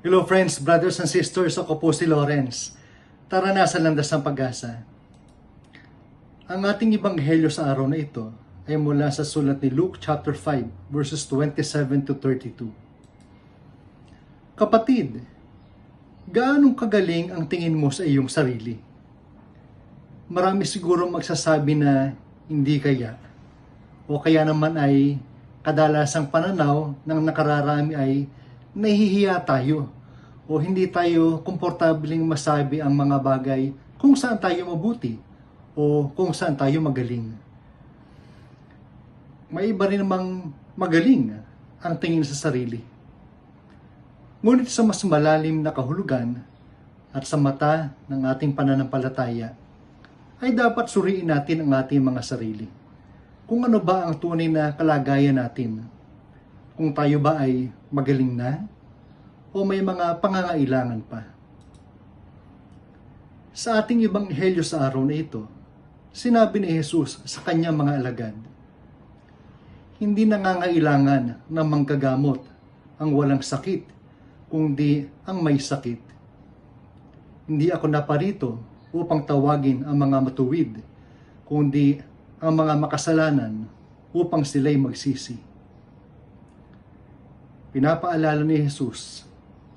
Hello friends, brothers and sisters, ako po si Lawrence. Tara na sa landas ng pag-asa. Ang ating ibanghelyo sa araw na ito ay mula sa sulat ni Luke chapter 5 verses 27 to 32. Kapatid, gaanong kagaling ang tingin mo sa iyong sarili? Marami siguro magsasabi na hindi kaya. O kaya naman ay kadalasang pananaw ng nakararami ay nahihiya tayo o hindi tayo komportabling masabi ang mga bagay kung saan tayo mabuti o kung saan tayo magaling. May iba rin namang magaling ang tingin sa sarili. Ngunit sa mas malalim na kahulugan at sa mata ng ating pananampalataya, ay dapat suriin natin ang ating mga sarili. Kung ano ba ang tunay na kalagayan natin. Kung tayo ba ay magaling na o may mga pangangailangan pa. Sa ating ibanghelyo sa araw na ito, sinabi ni Jesus sa kanyang mga alagad, Hindi nangangailangan ng manggagamot ang walang sakit, kundi ang may sakit. Hindi ako naparito upang tawagin ang mga matuwid, kundi ang mga makasalanan upang sila'y magsisi. Pinapaalala ni Jesus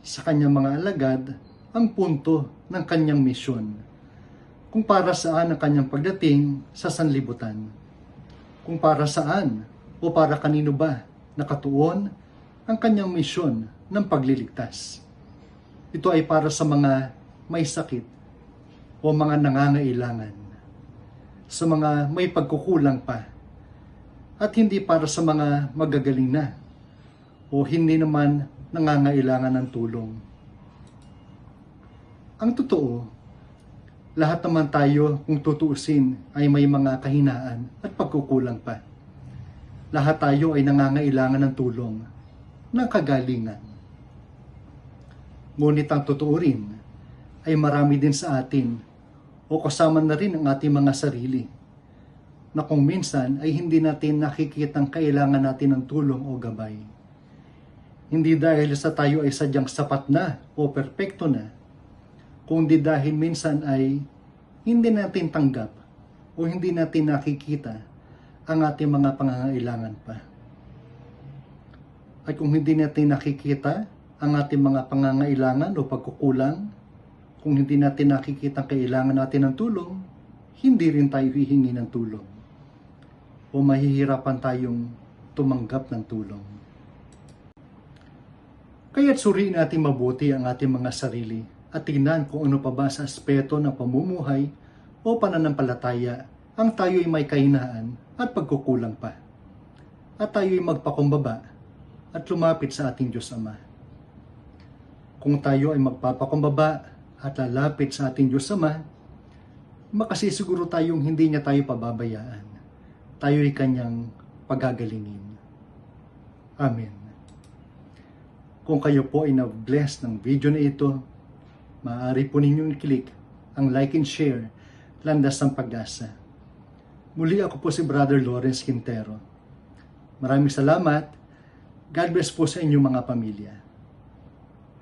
sa kanyang mga alagad ang punto ng kanyang misyon. Kung para saan ang kanyang pagdating sa sanlibutan. Kung para saan o para kanino ba nakatuon ang kanyang misyon ng pagliligtas. Ito ay para sa mga may sakit o mga nangangailangan. Sa mga may pagkukulang pa. At hindi para sa mga magagaling na o hindi naman nangangailangan ng tulong. Ang totoo, lahat naman tayo kung tutuusin ay may mga kahinaan at pagkukulang pa. Lahat tayo ay nangangailangan ng tulong, ng kagalingan. Ngunit ang totoo rin ay marami din sa atin o kasama na rin ang ating mga sarili na kung minsan ay hindi natin nakikitang kailangan natin ng tulong o gabay. Hindi dahil sa tayo ay sadyang sapat na o perpekto na, kundi dahil minsan ay hindi natin tanggap o hindi natin nakikita ang ating mga pangangailangan pa. At kung hindi natin nakikita ang ating mga pangangailangan o pagkukulang, kung hindi natin nakikita ang kailangan natin ng tulong, hindi rin tayo hihingi ng tulong. O mahihirapan tayong tumanggap ng tulong. Kaya't suriin natin mabuti ang ating mga sarili at tingnan kung ano pa ba sa aspeto ng pamumuhay o pananampalataya ang tayo ay may kahinaan at pagkukulang pa. At tayo ay magpakumbaba at lumapit sa ating Diyos Ama. Kung tayo ay magpapakumbaba at lalapit sa ating Diyos Ama, makasisiguro tayong hindi niya tayo pababayaan. Tayo ay kanyang pagagalingin. Amen. Kung kayo po ay na-bless ng video na ito, maaari po ninyong i-click ang like and share landas ng pag-asa. Muli ako po si Brother Lawrence Quintero. Maraming salamat. God bless po sa inyong mga pamilya.